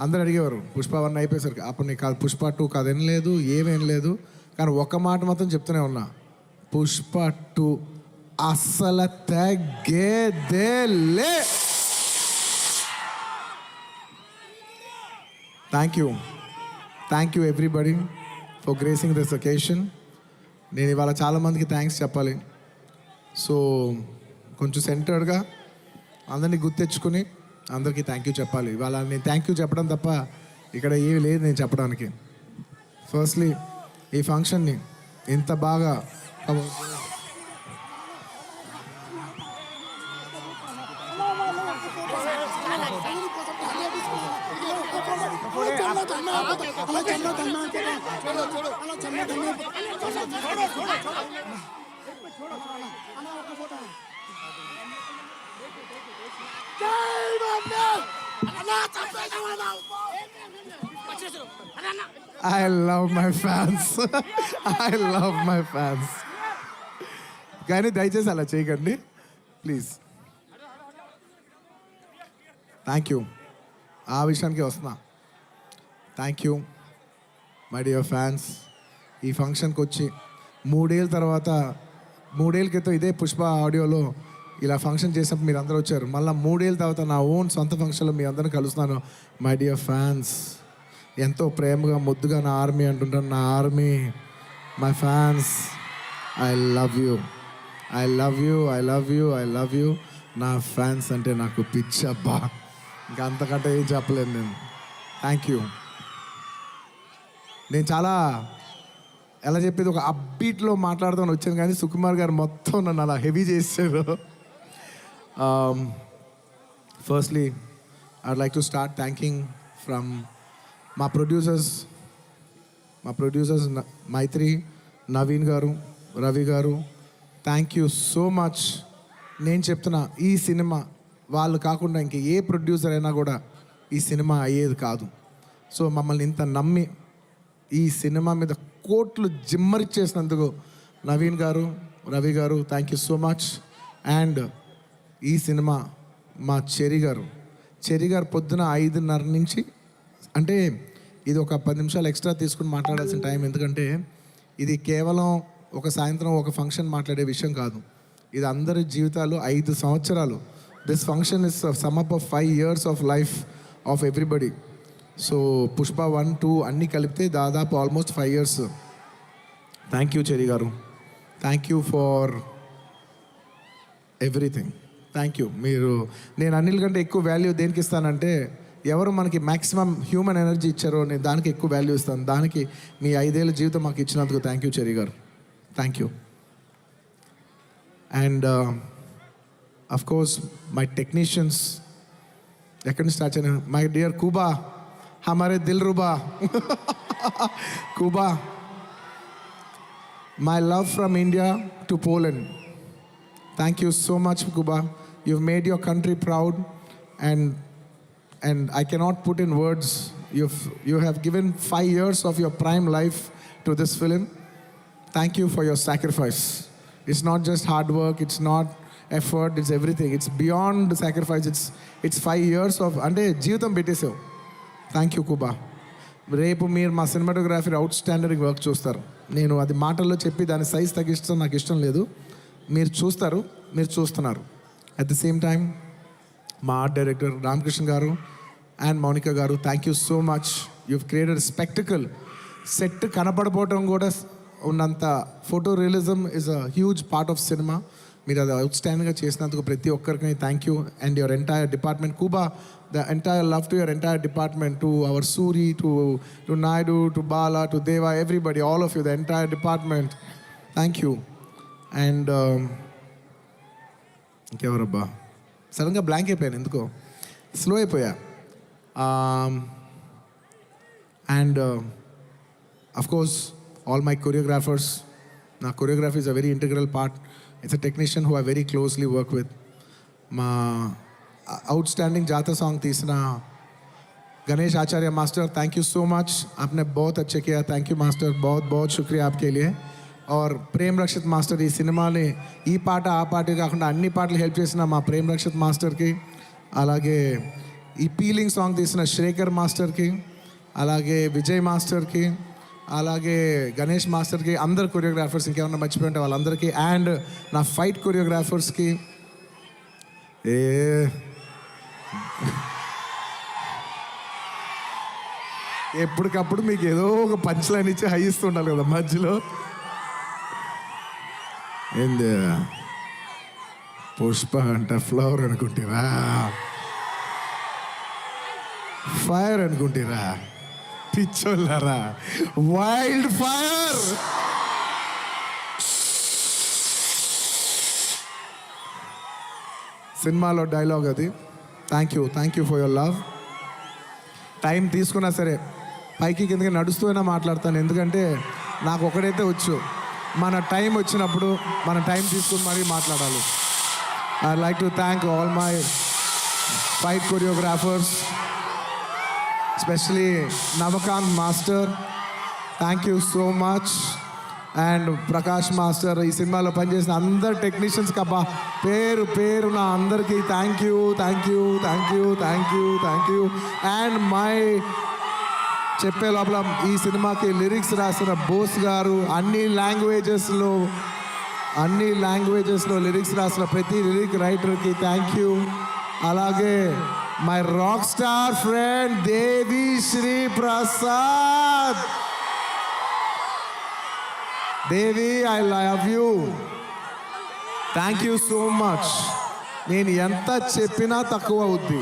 అందరు అడిగేవారు పుష్ప వన్ అయిపోయేసరికి అప్పుడు నీకు కాదు పుష్ప టూ కాదు లేదు ఏమేం లేదు. కానీ ఒక్క మాట మాత్రం చెప్తూనే ఉన్నా పుష్ప టూ అస్సలు తగ్గేదేలే. Thank you thank you everybody for gracing this occasion నేను ఇవాళ చాలామందికి థ్యాంక్స్ చెప్పాలి. సో కొంచెం సెంటర్డ్గా అందరినీ గుర్తెచ్చుకుని అందరికీ థ్యాంక్ యూ చెప్పాలి. ఇవాళ నేను థ్యాంక్ యూ చెప్పడం తప్ప ఇక్కడ ఏమీ లేదు నేను చెప్పడానికి. ఫస్ట్లీ ఈ ఫంక్షన్ని ఇంత బాగా I love my fans I love my fans కానీ దయచేసి అలా చేయకండి. ప్లీజ్ థ్యాంక్ యూ ఆ విషయానికి వస్తున్నా. Thank you my dear fans ఈ ఫంక్షన్కి వచ్చి మూడేళ్ళ తర్వాత మూడేళ్ళ క్రితం ఇదే పుష్ప ఆడియోలో ఇలా ఫంక్షన్ చేసినప్పుడు మీరు అందరూ వచ్చారు. మళ్ళీ మూడేళ్ళ తర్వాత నా ఓన్ సొంత ఫంక్షన్లో మీ అందరిని కలుస్తున్నాను. మై డియర్ ఫ్యాన్స్ ఎంతో ప్రేమగా ముద్దుగా నా ఆర్మీ అంటుంటాను నా army my fans I love you I love you I love you I love you నా ఫ్యాన్స్ అంటే నాకు పిచ్చబ్బా. ఇంకా అంతకంటే ఏం చెప్పలేను నేను. థ్యాంక్ యూ నేను చాలా ఎలా చెప్పేది ఒక అబ్బీట్లో మాట్లాడుతాను వచ్చాను. కానీ సుకుమార్ గారు మొత్తం నన్ను అలా హెవీ చేశారు. Um, firstly I'd like to start thanking from మా ప్రొడ్యూసర్స్ మా producers Mythri Naveen garu Ravi garu thank you so much నేను చెప్తున్నా ఈ సినిమా వాళ్ళు కాకుండా ఇంక ఏ ప్రొడ్యూసర్ అయినా కూడా ఈ సినిమా అయ్యేది కాదు. సో మమ్మల్ని ఇంత నమ్మి ఈ సినిమా మీద కోట్లు జిమ్మరిచ్చేసినందుకు Naveen garu Ravi garu thank you so much and ఈ సినిమా మా చెరి గారు చెరి గారు పొద్దున ఐదున్నర నుంచి అంటే ఇది ఒక పది నిమిషాలు ఎక్స్ట్రా తీసుకుని మాట్లాడాల్సిన టైం. ఎందుకంటే ఇది కేవలం ఒక సాయంత్రం ఒక ఫంక్షన్ మాట్లాడే విషయం కాదు. ఇది అందరి జీవితాలు ఐదు సంవత్సరాలు. This function is sum up of five years of life of everybody so Pushpa one two అన్నీ కలిపితే దాదాపు almost five years thank you Cherry garu thank you far everything thank you మీరు నేను అన్నిల కంటే ఎక్కువ వాల్యూ దేనికి ఇస్తానంటే ఎవరు మనకి మ్యాక్సిమం హ్యూమన్ ఎనర్జీ ఇచ్చారో నేను దానికి ఎక్కువ వాల్యూ ఇస్తాను. దానికి మీ ఐదేళ్ళ జీవితం మాకు ఇచ్చినందుకు thank you Cherry garu. Thank you and of course my technicians ఎక్కడి నుంచి స్టార్ట్ చేయను మై డియర్ కూబా హమారే దిల్ రుబా Kuba my love from India to Poland thank you so much Kuba you've made your country proud and and I cannot put in words you've you have given five years of your prime life to this film thank you for your sacrifice it's not just hard work it's not effort it's everything it's beyond sacrifice it's it's five years of అంటే జీవితం పెట్టేసావు thank you కుబా రేపు మీరు మా cinematography out standard work చూస్తారు. నేను అది మాటల్లో చెప్పి దాని సైజ్ తగ్గిస్తాను నాకు ఇష్టం లేదు. మీరు చూస్తారు మీరు చూస్తున్నారు. అట్ ద సేమ్ టైం మా art director Ramakrishna garu and Mounika garu thank you so much you've created spectacle set కనపడపోవటం కూడా ఉన్నంత photo realism is a huge part of cinema మీరు అది అవుట్స్టాండింగ్గా చేసినందుకు ప్రతి ఒక్కరికి thank you and your entire department Kuba the entire love to your entire department to our Suri to to Naidu to Bala to Deva everybody all of you the entire department thank you and ఇంకెవరబ్బా సడన్గా blank అయిపోయాను ఎందుకో slow అయిపోయా Um, and of course all my choreographers నా choreography is a very integral part it's a technician who I very closely work with మా outstanding జాతర song తీసిన Ganesh Acharya master thank you so much आपने बहुत अच्छे किया thank you master बहुत बहुत शुक्रिया आपके लिए ఆర్ ప్రేమ్ రక్షిత్ మాస్టర్ ఈ సినిమాని ఈ పాట ఆ పాట కాకుండా అన్ని పాటలు హెల్ప్ చేసిన మా ప్రేమ్ రక్షిత్ మాస్టర్కి అలాగే ఈ పీలింగ్ సాంగ్ తీసిన శేఖర్ మాస్టర్కి అలాగే విజయ్ మాస్టర్కి అలాగే గణేష్ మాస్టర్కి అందరు కొరియోగ్రాఫర్స్ ఇంకేమన్నా మర్చిపోయి ఉంటే వాళ్ళందరికీ అండ్ నా ఫైట్ కొరియోగ్రాఫర్స్కి ఏ. ఎప్పటికప్పుడు మీకు ఏదో ఒక పంచ్ లైన్ ఇచ్చి హై ఇస్తుండాలి కదా మధ్యలో. ఏంది? పుష్ప అంట ఫ్లవర్ అనుకుంటారా ఫైర్ అనుకుంటారా? పిచ్చోళ్ళారా? Wild fire! సినిమాలో డైలాగ్ అది. Thank you thank you for your love time తీసుకున్నా సరే పైకి కిందకి నడుస్తూ అయినా మాట్లాడతాను. ఎందుకంటే నాకు ఒకడైతే వచ్చు. మన టైం వచ్చినప్పుడు మన టైం తీసుకుని మరీ మాట్లాడాలి. I like to thank all my fight choreographers especially Navakanth master thank you so much and Prakash master ఈ సినిమాలో పనిచేసిన అందరు టెక్నీషియన్స్కి అబ్బా పేరు పేరు నా అందరికీ thank you thank you thank you thank you thank you and my చెప్పే లోపల ఈ సినిమాకి లిరిక్స్ రాసిన బోస్ గారు అన్ని లాంగ్వేజెస్లో అన్ని లాంగ్వేజెస్లో లిరిక్స్ రాసిన ప్రతి లిరిక్ రైటర్కి థ్యాంక్ యూ అలాగే my rock star friend Devi Sri Prasad. Devi I love you thank you so much నేను ఎంత చెప్పినా తక్కువ అవుద్ది.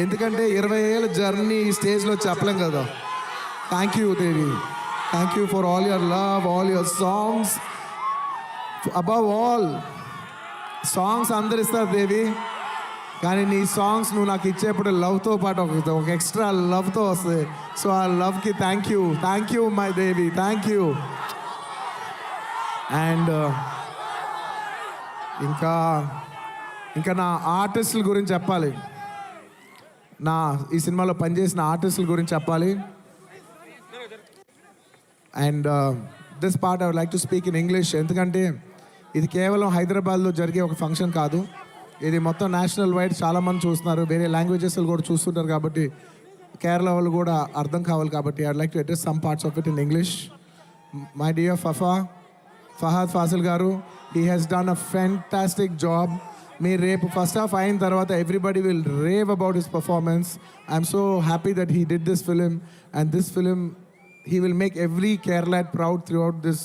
ఎందుకంటే ఇరవై ఏళ్ళ జర్నీ ఈ స్టేజ్లో చెప్పలేం కదా. Thank you Devi thank you for all your love all your songs above all songs అందరిస్తారు Devi కానీ నీ సాంగ్స్ నువ్వు నాకు ఇచ్చేప్పుడు లవ్తో పాటు ఒక ఒక ఎక్స్ట్రా లవ్తో వస్తుంది సో ఆ లవ్కి thank you thank you my Devi thank you and ఇంకా ఇంకా నా ఆర్టిస్టుల గురించి చెప్పాలి. నా ఈ సినిమాలో పనిచేసిన ఆర్టిస్టుల గురించి చెప్పాలి. And this part I would like to speak in English ఎందుకంటే ఇది కేవలం హైదరాబాద్లో జరిగే ఒక ఫంక్షన్ కాదు. ఇది మొత్తం నేషనల్ వైడ్ చాలామంది చూస్తున్నారు. వేరే లాంగ్వేజెస్ కూడా చూస్తుంటారు కాబట్టి కేరళ వాళ్ళు కూడా అర్థం కావాలి కాబట్టి I like to address some parts of it in English my dear Fafa Fahadh Faasil గారు he has done a fantastic job మీరు రేపు ఫస్ట్ హాఫ్ అయిన తర్వాత everybody will rave about his performance I'm so happy that he did this film and this film he will make every Kerala proud throughout this,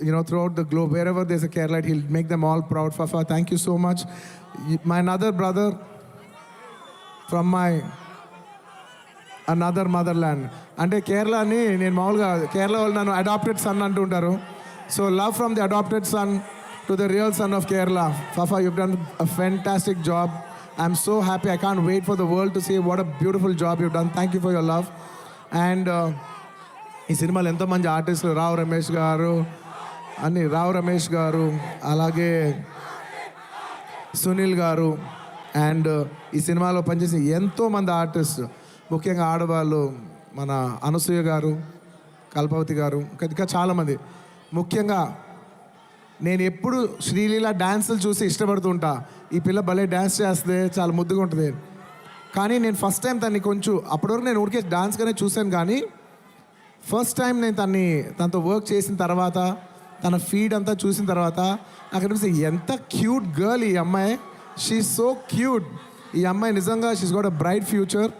you know, throughout the globe. Wherever there's a Kerala, he'll make them all proud. Fafa, thank you so much. Y- My another brother from my another motherland అంటే కేరళని నేను మామూలుగా కేరళ వాళ్ళు నన్ను adapted sun అంటుంటారు so love from the adopted son to the real son of Kerala Fafa you done a fantastic job I'm so happy I can't wait for the world to see what a beautiful job you done thank you for your love and ఈ సినిమాలో ఎంతోమంది ఆర్టిస్టులు రావు రమేష్ గారు అని రావు రమేష్ గారు అలాగే సునీల్ గారు and ఈ సినిమాలో పనిచేసిన ఎంతోమంది ఆర్టిస్ట్ ముఖ్యంగా ఆడవాళ్ళు మన అనసూయ గారు కల్పవతి గారు ఇంకా ఇంకా చాలామంది. ముఖ్యంగా నేను ఎప్పుడు శ్రీలీల డ్యాన్సులు చూసి ఇష్టపడుతుంటా. ఈ పిల్ల భలే డ్యాన్స్ చేస్తే చాలా ముద్దుగా ఉంటుంది. కానీ నేను ఫస్ట్ టైం దాన్ని కొంచెం అప్పటివరకు నేను ఊరికే డాన్స్గానే చూశాను కానీ ఫస్ట్ టైం నేను తన్ని తనతో వర్క్ చేసిన తర్వాత తన ఫీడ్ అంతా చూసిన తర్వాత నాకు అనిపిస్తుంది ఎంత క్యూట్ గర్ల్ ఈ అమ్మాయి. షీ సో క్యూట్ ఈ అమ్మాయి నిజంగా she's got a bright future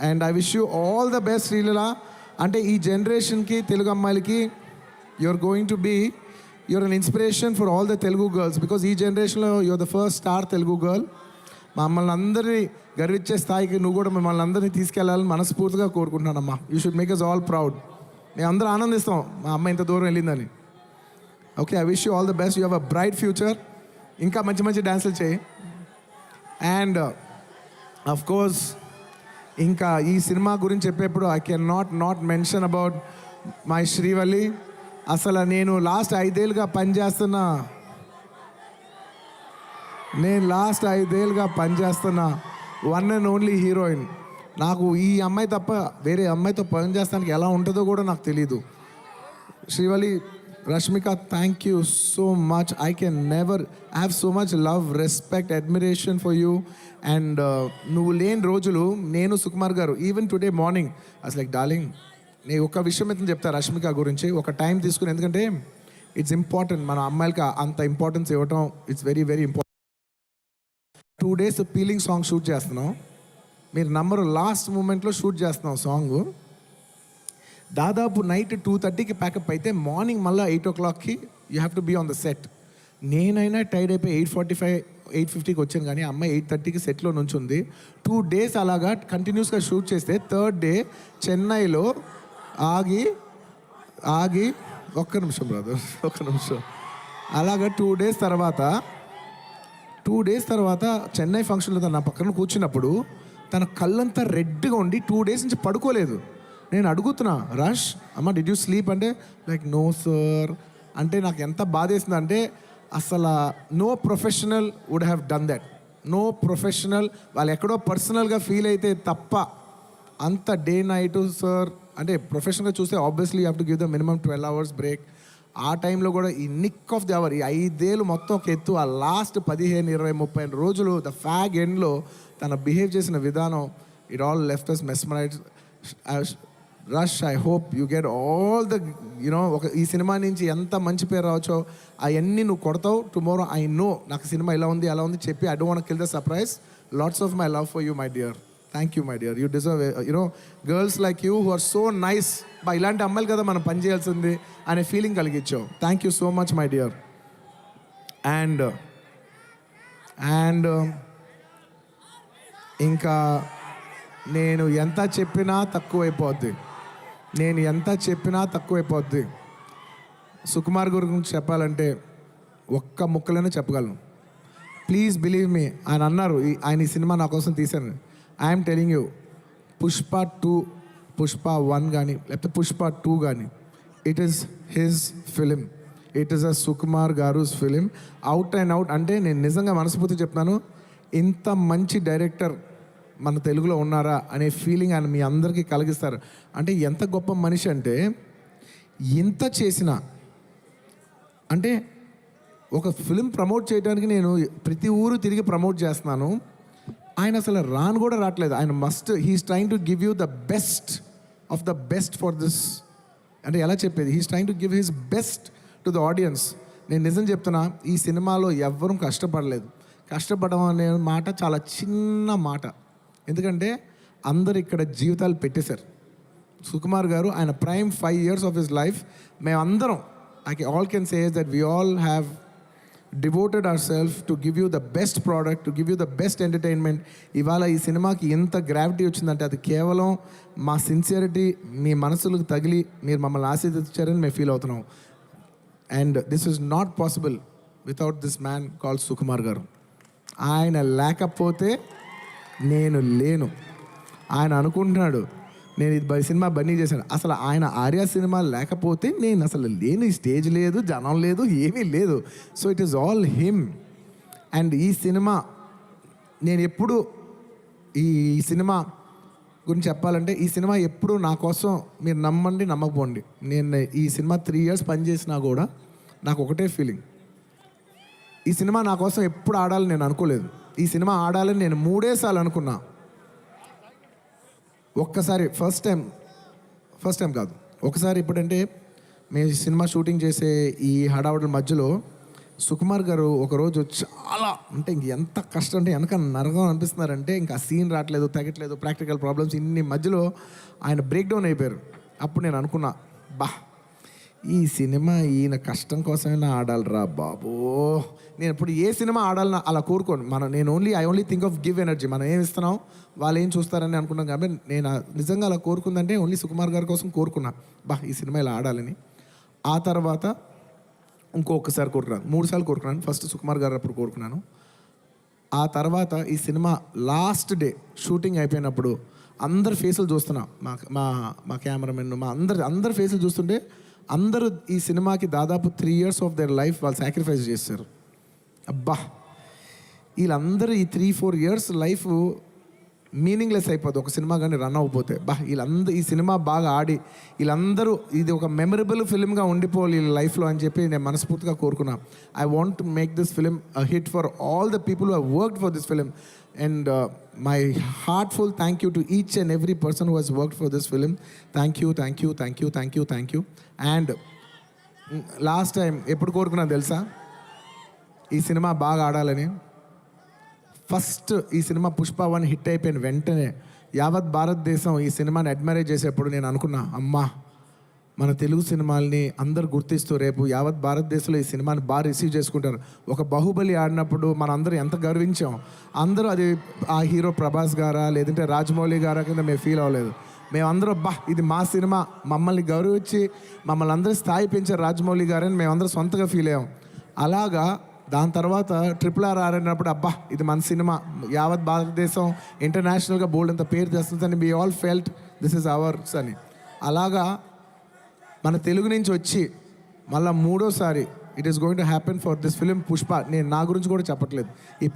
and I wish you all the best Sreeleela అంటే ఈ జనరేషన్కి తెలుగు అమ్మాయిలకి you are going to be you are an inspiration for all the Telugu girls because ఈ జనరేషన్లో your the first star Telugu girl మమ్మల్ని అందరినీ గర్వించే స్థాయికి నువ్వు కూడా మిమ్మల్ని అందరినీ తీసుకెళ్ళాలని మనస్ఫూర్తిగా కోరుకుంటున్నానమ్మా. You should make us all proud మేము అందరూ ఆనందిస్తాం. మా అమ్మ ఇంత దూరం వెళ్ళిందని. Okay I wish you all the best you have a bright future ఇంకా మంచి మంచి డ్యాన్సులు చేయి. అండ్ అఫ్ కోర్స్ ఇంకా ఈ సినిమా గురించి చెప్పేప్పుడు I can not not mention about my Srivalli అసలు నేను లాస్ట్ ఐదేళ్ళుగా పనిచేస్తున్న నేను లాస్ట్ ఐదేళ్ళుగా పనిచేస్తున్న వన్ అండ్ ఓన్లీ హీరోయిన్ నాకు ఈ అమ్మాయి తప్ప వేరే అమ్మాయితో పనిచేస్తానికి ఎలా ఉంటుందో కూడా నాకు తెలియదు Srivalli Rashmika thank you so much I can never have so much love respect admiration for you and నువ్వు లేని రోజులు నేను సుకుమార్ గారు ఈవెన్ టుడే మార్నింగ్ అసలు లైక్ డార్లింగ్ నేను ఒక విషయం అయితే చెప్తా రష్మిక గురించి. ఒక టైం తీసుకుని ఎందుకంటే ఇట్స్ ఇంపార్టెంట్ మన అమ్మాయిలకి అంత ఇంపార్టెన్స్ ఇవ్వటం it's very very important days peeling song shoot చేస్తున్నాం. మీరు నంబరు లాస్ట్ మూమెంట్లో షూట్ చేస్తున్నాం సాంగ్ దాదాపు నైట్ టూ థర్టీకి ప్యాకప్ అయితే మార్నింగ్ మళ్ళీ ఎయిట్ ఓ క్లాక్కి you have to be on the set నేనైనా టైర్డ్ అయిపోయి ఎయిట్ ఫార్టీ ఫైవ్ ఎయిట్ ఫిఫ్టీకి వచ్చాను కానీ అమ్మాయి ఎయిట్ థర్టీకి సెట్లో నుంచి ఉంది టూ డేస్ అలాగా కంటిన్యూస్గా షూట్ చేస్తే థర్డ్ డే చెన్నైలో ఆగి ఆగి ఒక్క నిమిషం బ్రదర్ ఒక్క నిమిషం. అలాగా టూ డేస్ తర్వాత టూ డేస్ తర్వాత చెన్నై ఫంక్షన్లో తను నా పక్కన కూర్చున్నప్పుడు తన కళ్ళంతా రెడ్గా ఉండి టూ డేస్ నుంచి పడుకోలేదు. నేను అడుగుతున్నా రష్ అమ్మ డిడ్ యూ స్లీప్ అంటే లైక్ నో సార్ అంటే నాకు ఎంత బాధేసింది అంటే అసలు no professional would have done that no professional వాళ్ళు ఎక్కడో పర్సనల్గా ఫీల్ అయితే తప్ప అంత డే నైట్ సార్ అంటే ప్రొఫెషనల్గా చూస్తే obviously have to give the minimum twelve hours break ఆ టైంలో కూడా ఈ నిక్ ఆఫ్ ది అవర్ ఈ ఐదేళ్ళు మొత్తం ఒక ఎత్తు ఆ లాస్ట్ పదిహేను ఇరవై ముప్పై రోజులు ద ఫ్యాగ్ ఎండ్లో తన బిహేవ్ చేసిన విధానం it all left us mesmerize Rash I hope you get all the you know ఒక ఈ సినిమా నుంచి ఎంత మంచి పేరు రావచ్చో అవన్నీ నువ్వు కొడతావు. టుమారో ఐ నో నాకు సినిమా ఇలా ఉంది అలా ఉంది చెప్పి I don't kill the surprise lots of my love for you my dear thank you my dear you deserve you know girls like you who are so nice బా ఇలాంటి అమ్మాయిలు కదా మనం పని చేయాల్సింది అనే feeling కలిగించావు thank you so much my dear and and ఇంకా నేను ఎంత చెప్పినా తక్కువైపోద్ది. నేను ఎంత చెప్పినా తక్కువైపోద్ది. సుకుమార్ గురించి చెప్పాలంటే ఒక్క ముక్కలోనే చెప్పగలను. ప్లీజ్ బిలీవ్ మీ ఆయన అన్నారు ఈ- ఆయన ఈ సినిమా నా కోసం తీశాను I'm telling you Pushpa two Pushpa one కానీ లేకపోతే పుష్ప టూ కానీ it is his film it is a Sukumar గారుస్ film out and out అంటే నేను నిజంగా మనస్ఫూర్తి చెప్తున్నాను ఇంత మంచి డైరెక్టర్ మన తెలుగులో ఉన్నారా అనే ఫీలింగ్ ఆయన మీ అందరికీ కలిగిస్తారు. అంటే ఎంత గొప్ప మనిషి అంటే ఇంత చేసిన అంటే ఒక ఫిలిం ప్రమోట్ చేయడానికి నేను ప్రతి ఊరు తిరిగి ప్రమోట్ చేస్తున్నాను. ఆయన అసలు రాను కూడా రావట్లేదు. ఆయన must he's trying to give you the best of the best for this అంటే ఎలా చెప్పేది? He's trying to give his best to the audience నేను నిజం చెప్తున్నా ఈ సినిమాలో ఎవ్వరూ కష్టపడలేదు. కష్టపడడం అనే మాట చాలా చిన్న మాట. ఎందుకంటే అందరు ఇక్కడ జీవితాలు పెట్టేశారు. సుకుమార్ గారు ఆయన prime five years of his life మేమందరం I all can says that we all have devoted our self to give you the best product to give you the best entertainment ఇవాళ ఈ సినిమాకి ఎంత గ్రావిటీ వచ్చిందంటే అది కేవలం మా సిన్సియరిటీ మీ మనసులకు తగిలి మీరు మమ్మల్ని ఆశీర్వదించారని మేము ఫీల్ అవుతున్నాం. And this is not possible without this man call Sukumar గారు. ఆయన లేకపోతే నేను లేను. ఆయన అనుకుంటున్నాడు నేను ఇది బ- సినిమా బన్నీ చేశాను. అసలు ఆయన ఆర్య సినిమా లేకపోతే నేను అసలు లేను స్టేజ్ లేదు జనం లేదు ఏమీ లేదు. So it is all him. And ఈ సినిమా నేను ఎప్పుడు ఈ సినిమా గురించి చెప్పాలంటే ఈ సినిమా ఎప్పుడు నా కోసం మీరు నమ్మండి నమ్మకపోండి. నేను ఈ సినిమా త్రీ ఇయర్స్ పనిచేసినా కూడా నాకు ఒకటే ఫీలింగ్. ఈ సినిమా నా కోసం ఎప్పుడు ఆడాలని నేను అనుకోలేదు. ఈ సినిమా ఆడాలని నేను మూడేసార్లు అనుకున్నా ఒక్కసారి ఫస్ట్ టైం ఫస్ట్ టైం కాదు. ఒకసారి ఇప్పుడంటే మేము సినిమా షూటింగ్ చేసే ఈ హడావుడి మధ్యలో సుకుమార్ గారు ఒకరోజు చాలా అంటే ఇంక ఎంత కష్టం అంటే వెనక నరకం అనిపిస్తున్నారంటే ఇంకా సీన్ రావట్లేదు తగ్గట్లేదు ప్రాక్టికల్ ప్రాబ్లమ్స్ ఇన్ని మధ్యలో ఆయన బ్రేక్ డౌన్ అయిపోయారు. అప్పుడు నేను అనుకున్నా బా ఈ సినిమా ఈయన కష్టం కోసమైనా ఆడాలిరా బాబో. నేను ఇప్పుడు ఏ సినిమా ఆడాలని అలా కోరుకోను. మనం నేను only I only think of give energy మనం ఏం ఇస్తున్నాం? వాళ్ళు ఏం చూస్తారని అనుకున్నాం కాబట్టి నేను నిజంగా అలా కోరుకుందంటే ఓన్లీ సుకుమార్ గారి కోసం కోరుకున్నా. బా ఈ సినిమా ఇలా ఆడాలని. ఆ తర్వాత ఇంకొకసారి కోరుకున్నాను. మూడు సార్లు కోరుకున్నాను. ఫస్ట్ సుకుమార్ గారు అప్పుడు కోరుకున్నాను. ఆ తర్వాత ఈ సినిమా లాస్ట్ డే షూటింగ్ అయిపోయినప్పుడు అందరి ఫేసులు చూస్తున్నా. మా మా మా కెమెరామెన్ మా అందరి అందరి ఫేసులు చూస్తుంటే అందరూ ఈ సినిమాకి దాదాపు three years of their life వాళ్ళు సాక్రిఫైస్ చేశారు. అబ్బా! వీళ్ళందరూ ఈ three four years life meaningless అయిపోద్ది ఒక సినిమా కానీ రన్ అవ్వకపోతే. బా వీళ్ళందరూ ఈ సినిమా బాగా ఆడి వీళ్ళందరూ ఇది ఒక మెమరబుల్ ఫిల్మ్గా ఉండిపోవాలి వీళ్ళ లైఫ్లో అని చెప్పి నేను మనస్ఫూర్తిగా కోరుకున్నా. I want make this film hit for all the people who worked for this film and my heartful thank you to each and every person who has worked for this film thank you thank you thank you thank you thank you and last time ఎప్పుడు కోరుకున్నా తెలుసా? ఈ cinema బాగా ఆడాలని. First ఈ cinema Pushpa one hit అయిపోయిన వెంటనే యావత్ భారతదేశం ఈ సినిమాని అడ్మైర్ చేసేప్పుడు నేను అనుకున్నా అమ్మా మన తెలుగు సినిమాల్ని అందరు గుర్తిస్తూ రేపు యావత్ భారతదేశంలో ఈ సినిమాని బాగా రిసీవ్ చేసుకుంటారు. ఒక బాహుబలి ఆడినప్పుడు మన అందరూ ఎంత గర్వించాం. అందరూ అది ఆ హీరో ప్రభాస్ గారా లేదంటే రాజమౌళి గారా కింద మేము ఫీల్ అవ్వలేదు. మేమందరూ బా ఇది మా సినిమా మమ్మల్ని గౌరవించి మమ్మల్ని అందరూ స్థాయి పెంచారు రాజమౌళి గారని మేమందరం సొంతగా ఫీల్ అయ్యాం. అలాగా దాని తర్వాత ట్రిపుల్ ఆర్ ఆర్ అన్నప్పుడు అబ్బా ఇది మన సినిమా. యావత్ భారతదేశం ఇంటర్నేషనల్గా బోల్డ్ అంత పేరు తెస్తుందని మీ all felt this is ours అని. అలాగా మన తెలుగు నుంచి వచ్చి మళ్ళీ మూడోసారి it is going to happen for this film Pushpa నేను నా గురించి కూడా చెప్పట్లేదు. ఈ